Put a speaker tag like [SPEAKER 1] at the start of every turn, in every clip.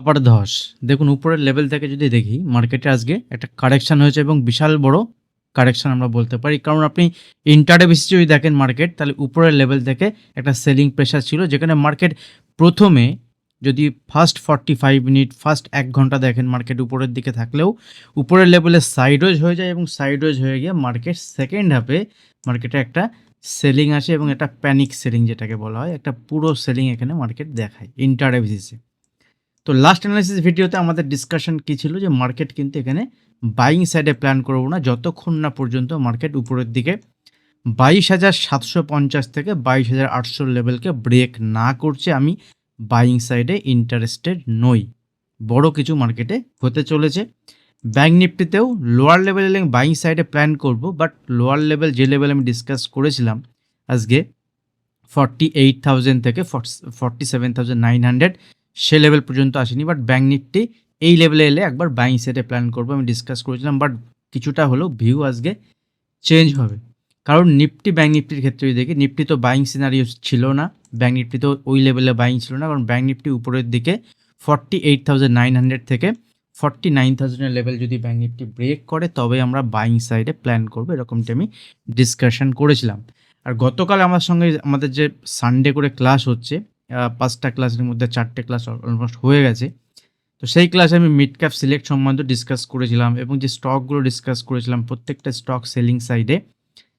[SPEAKER 1] আবার ধস দেখুন, উপরের লেভেল থেকে যদি দেখি মার্কেটে আজকে একটা কারেকশান হয়েছে এবং বিশাল বড় কারেকশন আমরা বলতে পারি। কারণ আপনি ইন্টারডে বেসিস যদি দেখেন মার্কেট তাহলে উপরের লেভেল থেকে একটা সেলিং প্রেশার ছিল, যেখানে মার্কেট প্রথমে যদি first forty five minute first এক ঘণ্টা দেখেন মার্কেট উপরের দিকে থাকলেও, উপরের লেভেলে সাইডওয়েজ হয়ে যায় এবং সাইডওয়েজ হয়ে গিয়ে মার্কেট সেকেন্ড হাফে মার্কেটে একটা সেলিং আসে এবং একটা প্যানিক সেলিং যেটাকে বলা হয়, একটা পুরো সেলিং এখানে মার্কেট দেখায় ইন্টারডে বেসিসে তো লাস্ট অ্যানালাইসিস ভিডিওতে আমাদের ডিসকাশন কী ছিল যে মার্কেট কিন্তু এখানে বাইং সাইডে প্ল্যান করব না, যতক্ষণ না পর্যন্ত মার্কেট উপরের দিকে বাইশ হাজার সাতশো পঞ্চাশ থেকে বাইশ হাজার লেভেলকে ব্রেক না করছে আমি বাইং সাইডে ইন্টারেস্টেড নই। বড় কিছু মার্কেটে হতে চলেছে। ব্যাঙ্ক নিফটিতেও লোয়ার লেভেলে বাইং সাইডে প্ল্যান করব বাট লোয়ার লেভেল যে লেভেল আমি ডিসকাস করেছিলাম আজকে ফর্টি এইট থাউজেন্ড থেকে forty seven thousand nine hundred সে লেভেল পর্যন্ত আসেনি বাট ব্যাঙ্ক নিফটি এই লেভেলে এলে একবার বাইং সাইডে প্ল্যান করব, আমি ডিসকাস করেছিলাম বাট কিছুটা হলেও ভিউ আজকে চেঞ্জ হবে। কারণ নিফটি ব্যাঙ্ক নিফটির ক্ষেত্রে যদি দেখি, নিফটি তো বাইং সিনারিও ছিল না ব্যাঙ্ক নিফটি তো ওই লেভেলে বাইং ছিল না, কারণ ব্যাঙ্ক নিফটি উপরের দিকে forty eight thousand nine hundred থেকে ফর্টি নাইন থাউজেন্ডের লেভেল যদি ব্যাঙ্ক নিফটি ব্রেক করে, তবে আমরা বাইং সাইডে প্ল্যান করব, এরকমটি আমি ডিসকাশন করেছিলাম। আর গতকাল আমার সঙ্গে আমাদের যে সানডে করে ক্লাস হচ্ছে পাঁচটা ক্লাসের মধ্যে চারটে ক্লাস অলমোস্ট হয়ে গেছে। তো সেই ক্লাসে আমি মিড ক্যাপ সিলেক্ট সম্বন্ধে ডিসকাস করেছিলাম এবং যে স্টকগুলো ডিসকাস করেছিলাম, প্রত্যেকটা স্টক সেলিং সাইডে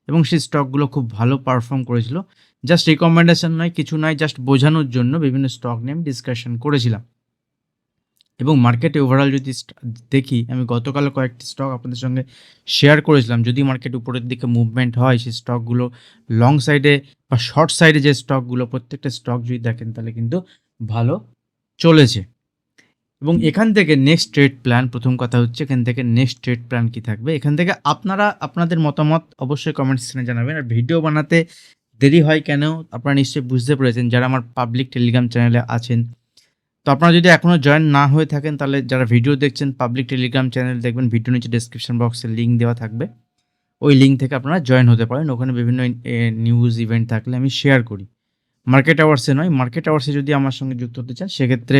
[SPEAKER 1] এবং সেই স্টকগুলো খুব ভালো পারফর্ম করেছিল। জাস্ট রিকমেন্ডেশন নয়, কিছু নয় জাস্ট বোঝানোর জন্য বিভিন্ন স্টক নিয়ে আমি ডিসকাশন করেছিলাম। এবং মার্কেটে ওভারঅল যদি দেখি, আমি গতকাল কয়েকটি স্টক আপনাদের সঙ্গে শেয়ার করেছিলাম। যদি মার্কেট উপরের দিকে মুভমেন্ট হয়, সেই স্টকগুলো লং সাইডে বা শর্ট সাইডে যে স্টকগুলো প্রত্যেকটা স্টক যদি দেখেন, তাহলে কিন্তু ভালো চলেছে। এবং এখান থেকে নেক্সট ট্রেড প্ল্যান প্রথম কথা হচ্ছে এখান থেকে নেক্সট ট্রেড প্ল্যান কি থাকবে? এখান থেকে আপনারা, আপনাদের মতামত অবশ্যই কমেন্ট সেকশনে জানাবেন। আর ভিডিও বানাতে দেরি হয় কেন? আপনারা নিশ্চয়ই বুঝতে পেরেছেন। যারা আমার পাবলিক টেলিগ্রাম চ্যানেলে আছেন তো আপনারা যদি এখনও জয়েন না হয়ে থাকেন, তাহলে যারা ভিডিও দেখছেন পাবলিক টেলিগ্রাম চ্যানেল দেখবেন ভিডিও নিচে ডেসক্রিপশন বক্সে লিঙ্ক দেওয়া থাকবে। ওই লিঙ্ক থেকে আপনারা জয়েন হতে পারেন। ওখানে বিভিন্ন নিউজ ইভেন্ট থাকলে আমি শেয়ার করি। মার্কেট আওয়ার্সে নয় মার্কেট আওয়ার্সে যদি আমার সঙ্গে যুক্ত হতে চান, সেক্ষেত্রে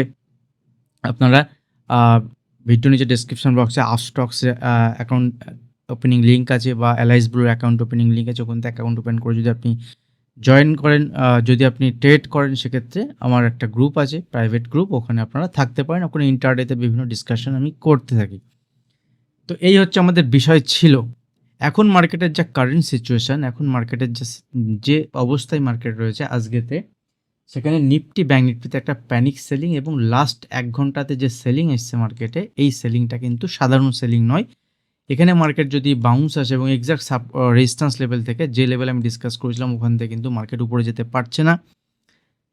[SPEAKER 1] আপনারা ভিডিও নিচে ডেসক্রিপশন বক্সে আফস্টক্সে অ্যাকাউন্ট ওপেনিং লিঙ্ক আছে বা এলআইস ব্লুর অ্যাকাউন্ট ওপেনিং লিঙ্ক আছে, ওখান থেকে অ্যাকাউন্ট ওপেন করে যদি আপনি জয়েন করেন যদি আপনি ট্রেড করেন সেক্ষেত্রে আমার একটা গ্রুপ আছে প্রাইভেট গ্রুপ ওখানে আপনারা থাকতে পারেন। ওখানে ইন্টারডেতে বিভিন্ন ডিসকাশন আমি করতে থাকি। তো এই হচ্ছে আমাদের বিষয় ছিল। এখন মার্কেটের যা কারেন্ট সিচুয়েশন এখন মার্কেটের যে যে অবস্থায় মার্কেট রয়েছে আজকেতে, সেখানে নিফটি ব্যাঙ্ক নিফটিতে একটা প্যানিক সেলিং এবং লাস্ট এক ঘন্টাতে যে সেলিং এসছে মার্কেটে এই সেলিংটা কিন্তু সাধারণ সেলিং নয়। এখানে মার্কেট যদি বাউন্স আসে এবং এক্সাক্ট সাব রেজিস্ট্যান্স লেভেল থেকে যে লেভেল আমি ডিসকাস করেছিলাম ওখান থেকে কিন্তু মার্কেট উপরে যেতে পারছে না।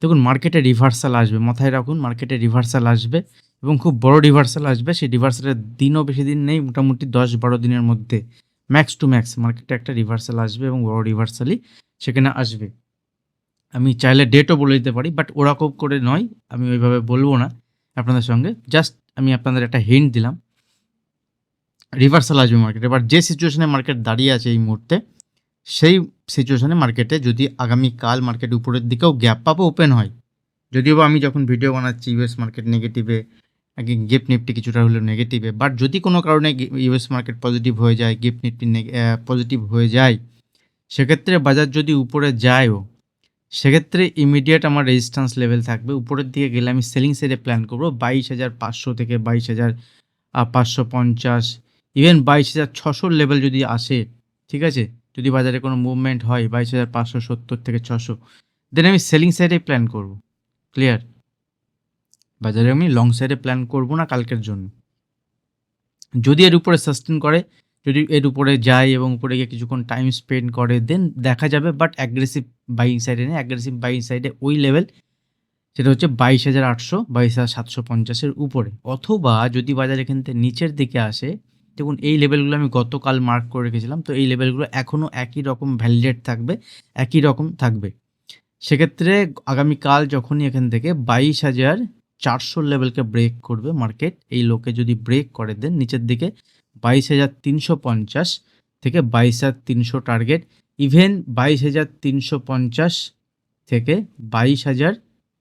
[SPEAKER 1] দেখুন মার্কেটে রিভার্সাল আসবে, মাথায় রাখুন মার্কেটে রিভার্সাল আসবে এবং খুব বড় রিভার্সাল আসবে, সেই রিভার্সালের দিনও বেশি দিন নেই, মোটামুটি দশ বারো দিনের মধ্যে ম্যাক্স টু ম্যাক্স মার্কেটে একটা রিভার্সাল আসবে এবং বড় রিভার্সালই সেখানে আসবে। আমি চাইলে ডেটও বলে দিতে পারি বাট ওরকম করে নয়, আমি ওইভাবে বলব না আপনাদের সঙ্গে। জাস্ট আমি আপনাদের একটা হিন্ট দিলাম। রিভার্সাল আসবে মার্কেটে এবার যে সিচুয়েশনে মার্কেট দাঁড়িয়ে আছে এই মুহূর্তে, সেই সিচুয়েশনে মার্কেটে যদি আগামীকাল মার্কেট উপরের দিকেও গ্যাপ পাবো ওপেন হয়। যদিও বা আমি যখন ভিডিও বানাচ্ছি ইউএস মার্কেট নেগেটিভে গিফট নিফটি কিছুটা হলেও নেগেটিভে বাট যদি কোনো কারণে ইউএস মার্কেট পজিটিভ হয়ে যায় গিফট নিফটি পজিটিভ হয়ে যায়, সেক্ষেত্রে বাজার যদি উপরে যায়ও, সেক্ষেত্রে ইমিডিয়েট আমার রেজিস্ট্যান্স লেভেল থাকবে। উপরের দিকে গেলে আমি সেলিং সাইডে প্ল্যান করব, বাইশ হাজার পাঁচশো থেকে বাইশ হাজার পাঁচশো পঞ্চাশ ইভেন বাইশ হাজার ছশোর লেভেল যদি আসে, ঠিক আছে? যদি বাজারে কোনো মুভমেন্ট হয়, বাইশ হাজার পাঁচশো সত্তর থেকে ছশো দেন আমি সেলিং সাইডে প্ল্যান করব। ক্লিয়ার বাজারে আমি লং সাইডে প্ল্যান করব না কালকের জন্য। যদি এর উপরে সাস্টেন করে, যদি এর উপরে যায় এবং উপরে গিয়ে কিছুক্ষণ টাইম স্পেন্ড করে দেন দেখা যাবে বাট অ্যাগ্রেসিভ বাইং সাইডে নেই। অ্যাগ্রেসিভ বাইং সাইডে ওই লেভেল সেটা হচ্ছে বাইশ হাজার আটশো, বাইশ হাজার সাতশো পঞ্চাশের উপরে। অথবা যদি বাজার এখান থেকে নিচের দিকে আসে দেখুন, এই লেভেলগুলো আমি গতকাল মার্ক করে রেখেছিলাম, তো এই লেভেলগুলো এখনও একই রকম ভ্যালিডেট থাকবে, একই রকম থাকবে। সেক্ষেত্রে আগামীকাল যখনই এখান থেকে বাইশ হাজার চারশো লেভেলকে ব্রেক করবে মার্কেট এই লোকে যদি ব্রেক করে দেন নিচের দিকে বাইশ হাজার তিনশো পঞ্চাশ থেকে বাইশ হাজার তিনশো টার্গেট ইভেন বাইশ হাজার তিনশো পঞ্চাশ থেকে বাইশ হাজার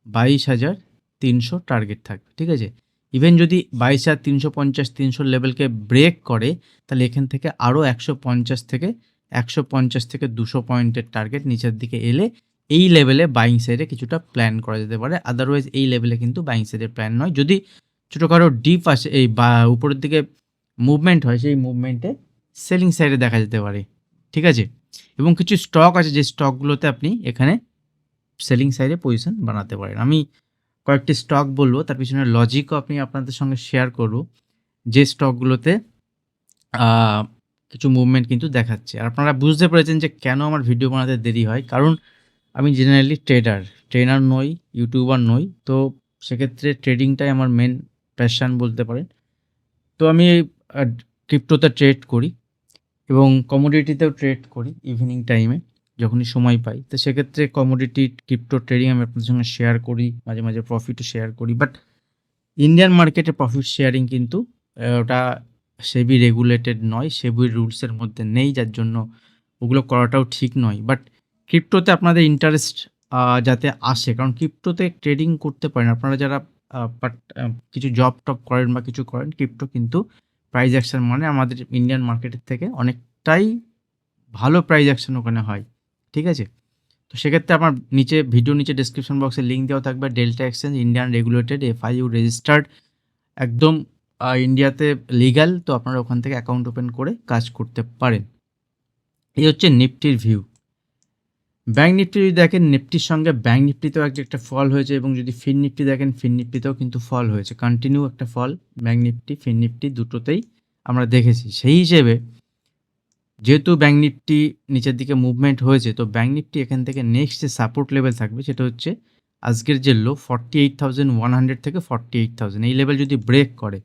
[SPEAKER 1] বাইশ হাজার তিনশো টার্গেট থাকবে, ঠিক আছে? ইভেন যদি বাইশ হাজার তিনশো পঞ্চাশ তিনশো লেভেলকে ব্রেক করে, তাহলে এখান থেকে আরও একশো পঞ্চাশ থেকে একশো পঞ্চাশ থেকে দুশো পয়েন্টের টার্গেট নিচের দিকে এলে এই লেভেলে বাইং সাইডে কিছুটা প্ল্যান করা যেতে পারে। আদারওয়াইজ এই লেভেলে কিন্তু বাইং সাইডের প্ল্যান নয়। যদি ছোটোখাটো ডিপ আসে, এই বা উপরের দিকে মুভমেন্ট হয়, সেই মুভমেন্টে সেলিং সাইডে দেখা যেতে পারে। ঠিক আছে? এবং কিছু স্টক আছে, যে স্টকগুলোতে আপনি এখানে সেলিং সাইডে পজিশন বানাতে পারেন। আমি কয়েকটি স্টক বলব তার পিছনে লজিকও আপনি আপনাদের সঙ্গে শেয়ার করব। যে স্টকগুলোতে কিছু মুভমেন্ট কিন্তু দেখাচ্ছে। আর আপনারা বুঝতে পেরেছেন যে কেন আমার ভিডিও বানাতে দেরি হয়। কারণ আমি জেনারেলি ট্রেডার ট্রেনার নই ইউটিউবার নই। তো সেক্ষেত্রে ট্রেডিংটাই আমার মেন প্যাশান বলতে পারেন। তো আমি ক্রিপ্টোতে ট্রেড করি এবং কমোডিটিতেও ট্রেড করি ইভিনিং টাইমে যখনই সময় পাই। তো সেক্ষেত্রে কমোডিটি ক্রিপ্টো ট্রেডিং আমি আপনাদের সঙ্গে শেয়ার করি, মাঝে মাঝে প্রফিটও শেয়ার করি। বাট ইন্ডিয়ান মার্কেটে প্রফিট শেয়ারিং কিন্তু ওটা সেবি রেগুলেটেড নয় সেবির রুলসের মধ্যে নেই, যার জন্য ওগুলো করাটাও ঠিক নয়। বাট ক্রিপ্টোতে আপনাদের ইন্টারেস্ট যাতে আসে, কারণ ক্রিপ্টোতে ট্রেডিং করতে পারেন আপনারা যারা বাট কিছু জব টপ করেন বা কিছু করেন ক্রিপ্টো কিন্তু প্রাইজ অ্যাকশন মানে আমাদের ইন্ডিয়ান মার্কেটের থেকে অনেকটাই ভালো প্রাইজ অ্যাকশন ওখানে হয়। ঠিক আছে? তো সেক্ষেত্রে আমার নিচে, ভিডিও নিচে ডিসক্রিপশন বক্সে লিঙ্ক দেওয়া থাকবে Delta Exchange Indian regulated FIU registered একদম ইন্ডিয়াতে লিগ্যাল তো আপনারা ওখান থেকে অ্যাকাউন্ট ওপেন করে কাজ করতে পারেন। এই হচ্ছে নিফটির ভিউ ব্যাঙ্ক নিফটি যদি দেখেন নিফটির সঙ্গে ব্যাঙ্ক নিফটিতেও একটা ফল হয়েছে এবং যদি ফিন নিফটি দেখেন ফিন নিফটিতেও কিন্তু ফল হয়েছে। কন্টিনিউ একটা fall bank Nifty Fin Nifty দুটোতেই আমরা দেখেছি। সেই হিসেবে যেহেতু ব্যাঙ্ক নিফটি নিচের দিকে মুভমেন্ট হয়েছে, তো ব্যাঙ্ক নিফটি এখান থেকে নেক্সট যে সাপোর্ট লেভেল থাকবে সেটা হচ্ছে আজকের যে low forty eight thousand one hundred থেকে ফর্টি এইট থাউজেন্ড এই লেভেল যদি ব্রেক করে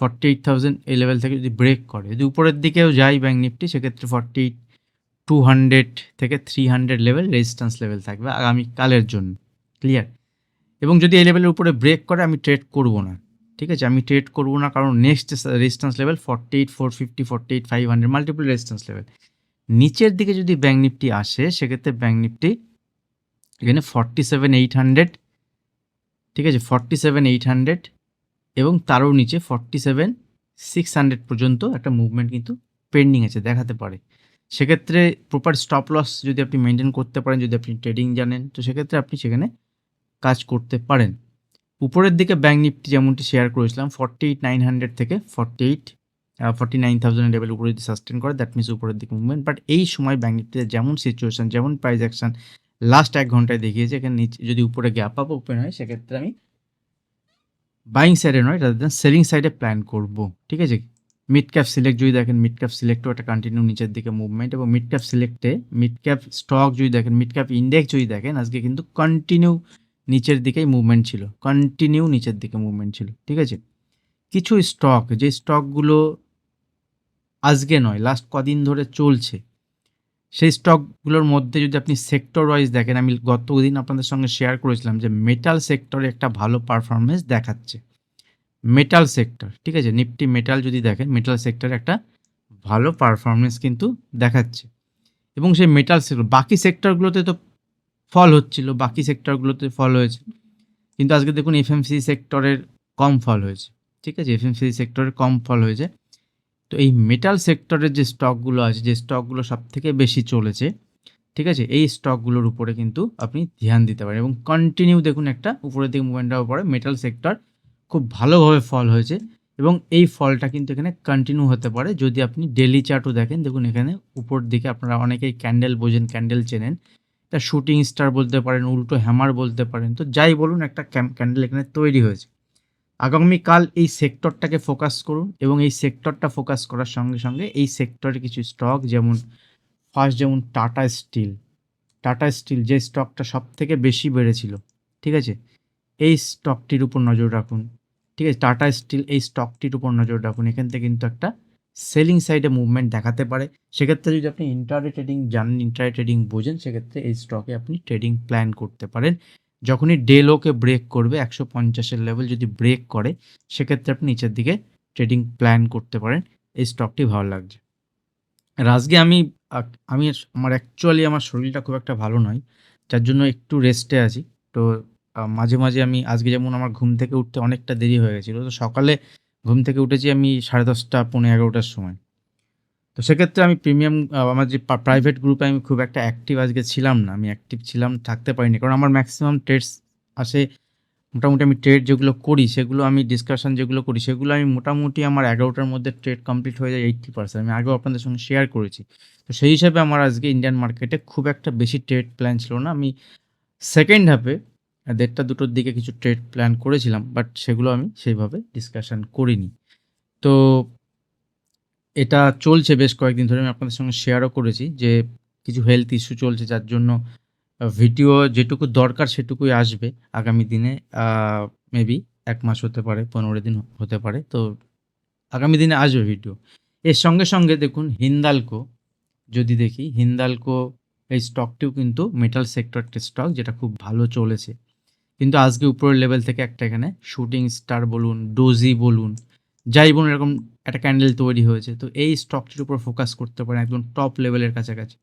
[SPEAKER 1] ফর্টি এইট থাউজেন্ড এই লেভেল থেকে যদি ব্রেক করে, যদি উপরের দিকেও যায় ব্যাঙ্ক নিফটি সেক্ষেত্রে ফর্টি এইট টু হান্ড্রেড থেকে three hundred level resistance level থাকবে আগামীকালের জন্য। ক্লিয়ার এবং যদি এই লেভেলের উপরে ব্রেক করে, আমি ট্রেড করব না। ঠিক আছে? আমি ট্রেড করব না, কারণ next resistance level forty eight four fifty forty eight five hundred multiple resistance level নিচের দিকে যদি ব্যাঙ্ক নিফটি আসে, সেক্ষেত্রে ব্যাঙ্ক নিফটি এখানে ফর্টি সেভেন এইট হান্ড্রেড ঠিক আছে? ফর্টি সেভেন এইট হান্ড্রেড এবং তারও নিচে ফর্টি সেভেন সিক্স হান্ড্রেড পর্যন্ত একটা মুভমেন্ট কিন্তু পেন্ডিং আছে, দেখাতে পারে। সেক্ষেত্রে প্রপার স্টপ লস যদি আপনি মেনটেন করতে পারেন, যদি আপনি ট্রেডিং জানেন, তো সেক্ষেত্রে আপনি সেখানে কাজ করতে পারেন। উপরের দিকে ব্যাঙ্ক নিফটি যেমনটি শেয়ার করেছিলাম ফর্টি এইট নাইন হান্ড্রেড থেকে forty eight forty nine thousand level উপরে যদি সাস্টেন করে দ্যাট মিনস উপরের দিকে মুভমেন্ট বাট এই সময় ব্যাঙ্ক নিফটিতে যেমন সিচুয়েশন যেমন প্রাইস অ্যাকশন লাস্ট এক ঘন্টায় দেখিয়েছে, এখানে নিচে যদি উপরে গ্যাপ আপ ওপেন হয়, সেক্ষেত্রে আমি বাইং সাইডে নয় রাদার দেন সেলিং সাইডে প্ল্যান করব, ঠিক আছে? মিড ক্যাপ সিলেক্ট যদি দেখেন মিড ক্যাপ সিলেক্টও একটা কন্টিনিউ নিচের দিকে মুভমেন্ট এবং মিড ক্যাপ সিলেক্টে মিড ক্যাপ স্টক যদি দেখেন মিড ক্যাপ ইন্ডেক্স যদি দেখেন, আজকে কিন্তু কন্টিনিউ নিচের দিকেই মুভমেন্ট ছিল। কন্টিনিউ নিচের দিকে মুভমেন্ট ছিল, ঠিক আছে? কিছু স্টক যে স্টকগুলো আজকে নয় লাস্ট কদিন ধরে চলছে, সেই স্টকগুলোর মধ্যে যদি আপনি সেক্টর ওয়াইজ দেখেন, আমি গত দিন আপনাদের সঙ্গে শেয়ার করেছিলাম যে মেটাল সেক্টরে একটা ভালো পারফরমেন্স দেখাচ্ছে। মেটাল সেক্টর ঠিক আছে? নিফটি মেটাল যদি দেখেন মেটাল সেক্টরে একটা ভালো পারফরমেন্স কিন্তু দেখাচ্ছে। এবং সেই মেটাল সেক্টর বাকি সেক্টরগুলোতে তো ফল হচ্ছিল, বাকি সেক্টরগুলোতে ফল হয়েছে। কিন্তু আজকে দেখুন এফএমসি সেক্টরের কম ফল হয়েছে। ঠিক আছে? এফএমসি সেক্টরের কম ফল হয়েছে। তো এই মেটাল সেক্টরের যে স্টকগুলো আছে, যে স্টকগুলো সব থেকে বেশি চলেছে, ঠিক আছে? এই স্টকগুলোর উপরে কিন্তু আপনি ধ্যান দিতে পারেন। এবং কন্টিনিউ দেখুন একটা উপরের দিকে মুভমেন্ট হওয়ার পরে মেটাল সেক্টর খুব ভালোভাবে ফল হয়েছে। এবং এই ফলটা কিন্তু এখানে কন্টিনিউ হতে পারে। যদি আপনি ডেলি চার্টও দেখেন, দেখুন এখানে উপর দিকে আপনারা অনেকেই ক্যান্ডেল বোঝেন ক্যান্ডেল চেনেন। তা শুটিং স্টার বলতে পারেন, উল্টো হ্যামার বলতে পারেন, তো যাই বলুন একটা ক্যান্ডেল এখানে তৈরি হয়েছে। আগামীকাল এই সেক্টরটাকে ফোকাস করুন এবং এই সেক্টরটা ফোকাস করার সঙ্গে সঙ্গে এই সেক্টরে কিছু স্টক যেমন ফার্স্ট যেমন টাটা স্টিল টাটা স্টিল যে স্টকটা সব থেকে বেশি বেড়েছিল, ঠিক আছে? এই স্টকটির উপর নজর রাখুন, ঠিক আছে? টাটা স্টিল এই স্টকটির উপর নজর রাখুন, এখান থেকে কিন্তু একটা সেলিং সাইডে মুভমেন্ট দেখাতে পারে। সেক্ষেত্রে যদি আপনি ইন্টারডে ট্রেডিং জানেন ইন্টারে ট্রেডিং বোঝেন সেক্ষেত্রে এই স্টকে আপনি ট্রেডিং প্ল্যান করতে পারেন। যখনই ডে লোকে ব্রেক করবে একশো পঞ্চাশের লেভেল যদি ব্রেক করে সেক্ষেত্রে আপনি নিচের দিকে ট্রেডিং প্ল্যান করতে পারেন। এই স্টকটি ভালো লাগছে। আর আজকে আমি আমি আমার অ্যাকচুয়ালি আমার শরীরটা খুব একটা ভালো নয় যার জন্য একটু রেস্টে আছি। তো মাঝে, মাঝে আমি আজকে যেমন আমার ঘুম থেকে উঠতে অনেকটা দেরি হয়ে গেছিল তো সকালে ঘুম থেকে উঠেছি আমি 10:30 পৌনে 11টার সময়। তো সেক্ষেত্রে আমি প্রিমিয়াম আমার যে প্রাইভেট গ্রুপে আমি খুব একটা অ্যাক্টিভ আজকে ছিলাম না। আমি অ্যাক্টিভ ছিলাম, থাকতে পারিনি। কারণ আমার ম্যাক্সিমাম ট্রেডস আসে, মোটামুটি আমি ট্রেড যেগুলো করি, সেগুলো আমি ডিসকাশন যেগুলো করি, সেগুলো আমি মোটামুটি আমার 11টার মধ্যে ট্রেড কমপ্লিট হয়ে যায় 80% আমি আগেও আপনাদের সঙ্গে শেয়ার করেছি। তো সেই হিসাবে আমার আজকে ইন্ডিয়ান মার্কেটে খুব একটা বেশি ট্রেড প্ল্যান ছিল না। আমি সেকেন্ড হাফে আ 1:30-2টোর দিকে কিছু ট্রেড প্ল্যান করেছিলাম। বাট সেগুলো আমি সেইভাবে ডিসকাশন করিনি। তো এটা চলছে বেশ কয়েকদিন ধরে আমি আপনাদের সঙ্গে শেয়ারও করেছি যে কিছু হেলথ ইস্যু চলছে যার জন্য ভিডিও যেটুকু দরকার সেটুকুই আসবে আগামী দিনে। মেবি এক মাস হতে পারে, ১৫ দিন হতে পারে। তো আগামী দিনে আসবে ভিডিও। এর সঙ্গে, সঙ্গে দেখুন হিন্দালকো যদি দেখি হিন্দালকো এই স্টকটিও কিন্তু মেটাল সেক্টর একটা স্টক যেটা খুব ভালো চলেছে। কিন্তু আজকে উপরের লেভেল থেকে একটা এখানে শুটিং স্টার বলুন, ডোজি বলুন, যাই বলুন এরকম একটা ক্যান্ডেল তৈরি হয়েছে। তো এই স্টকটির উপর ফোকাস করতে পারেন একদম টপ লেভেলের কাছাকাছি।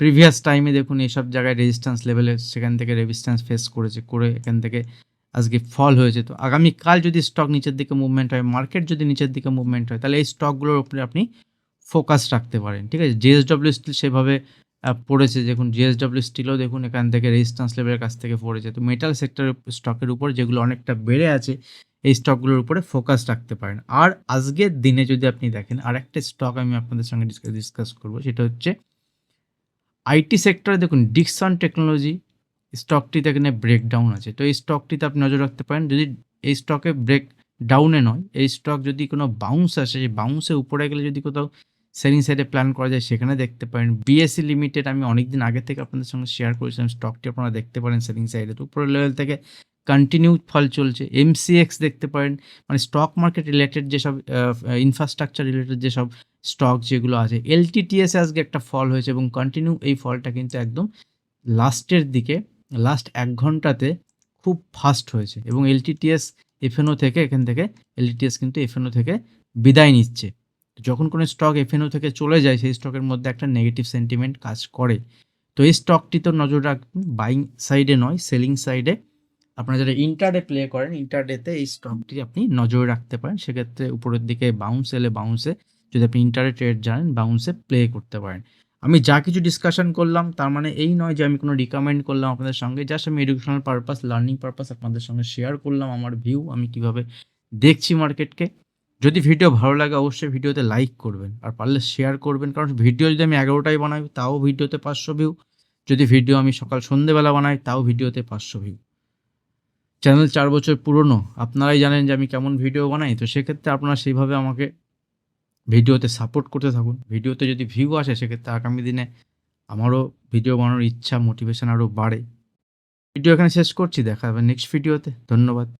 [SPEAKER 1] প্রিভিয়াস টাইমে দেখুন এইসব জায়গায় রেজিস্ট্যান্স লেভেলে সেখান থেকে রেজিস্ট্যান্স ফেস করেছে। করে এখান থেকে আজকে ফল হয়েছে। তো আগামীকাল যদি স্টক নিচের দিকে মুভমেন্ট হয়, মার্কেট যদি নিচের দিকে মুভমেন্ট হয় তাহলে এই স্টকগুলোর উপরে আপনি ফোকাস রাখতে পারেন। ঠিক আছে? জেএসডব্লিউ স্টিল সেভাবে পড়েছে দেখুন জেএসডব্লিউ স্টিলও দেখুন এখান থেকে রেজিস্ট্যান্স লেভেলের কাছ থেকে পড়েছে। তো মেটাল সেক্টরের স্টকের উপর যেগুলো অনেকটা বেড়ে আছে এই স্টকগুলোর উপরে ফোকাস রাখতে পারেন। আর আজকের দিনে যদি আপনি দেখেন আর একটা স্টক আমি আপনাদের সঙ্গে ডিসকা ডিসকাস করব সেটা হচ্ছে আইটি সেক্টরে দেখুন ডিকসন টেকনোলজি স্টকটিতে এখানে ব্রেকডাউন আছে। তো এই স্টকটিতে আপনি নজর রাখতে পারেন। যদি এই স্টকে ব্রেক ডাউনে নয়, এই স্টক যদি কোনো বাউন্স আসে, সেই বাউন্সে উপরে গেলে যদি কোথাও সেলিং সাইডে প্ল্যান করা যায়, সেখানে দেখতে পারেন। বিএসসি লিমিটেড আমি অনেকদিন আগে থেকে আপনাদের সঙ্গে শেয়ার করেছিলাম স্টকটি আপনারা দেখতে পারেন সেলিং সাইডে। তো উপরের লেভেল থেকে কন্টিনিউ ফল চলছে। এমসিএক্স দেখতে পারেন। মানে স্টক মার্কেট রিলেটেড যেসব ইনফ্রাস্ট্রাকচার রিলেটেড যেসব স্টক যেগুলো আছে। এলটিটিএস আজকে একটা ফল হয়েছে এবং কন্টিনিউ এই ফলটা কিন্তু একদম লাস্টের দিকে লাস্ট এক ঘন্টাতে খুব ফাস্ট হয়েছে এবং এলটিটিএস এফএনও থেকে, এখান থেকে এলটিটিএস কিন্তু এফএনও থেকে বিদায় নিচ্ছে। যখন কোনো স্টক এফএনও থেকে চলে যায় সেই স্টকের মধ্যে একটা নেগেটিভ সেন্টিমেন্ট কাজ করে। তো এই স্টকটি তো নজর রাখবেন বাইং সাইডে নয় সেলিং সাইডে। আপনারা যারা ইন্টারডে প্লে করেন ইন্টারডেতে এই স্টকটি আপনি নজরে রাখতে পারেন। সেক্ষেত্রে উপরের দিকে বাউন্স এলে বাউন্সে যদি আপনি ইন্টারে ট্রেড জানেন বাউন্সে প্লে করতে পারেন। আমি যা কিছু ডিসকাশন করলাম তার মানে এই নয় যে আমি কোনো রিকমেন্ড করলাম আপনাদের সঙ্গে। জাস্ট আমি এডুকেশনাল পারপাস, লার্নিং পারপাস আপনাদের সঙ্গে শেয়ার করলাম আমার ভিউ আমি কীভাবে দেখছি মার্কেটকে। যদি ভিডিও ভালো লাগে, অবশ্যই ভিডিওতে লাইক করবেন। আর পারলে শেয়ার করবেন। কারণ ভিডিও যদি আমি ১১টায় বানাই, তাও ভিডিওতে ৫০০ ভিউ। যদি ভিডিও আমি সকাল সন্ধ্যেবেলা বানাই, তাও ভিডিওতে ৫০০ ভিউ। চ্যানেল চার বছর পুরনো। আপনারাই জানেন যে আমি কেমন ভিডিও বানাই। তো সেক্ষেত্রে আপনারা সেইভাবে আমাকে ভিডিওতে সাপোর্ট করতে থাকুন। ভিডিওতে যদি ভিউ আসে, সেক্ষেত্রে আগামী দিনে আমারও ভিডিও বানানোর ইচ্ছা মোটিভেশন আরও বাড়ে। ভিডিও এখানে শেষ করছি। দেখা হবে নেক্সট ভিডিওতে। ধন্যবাদ।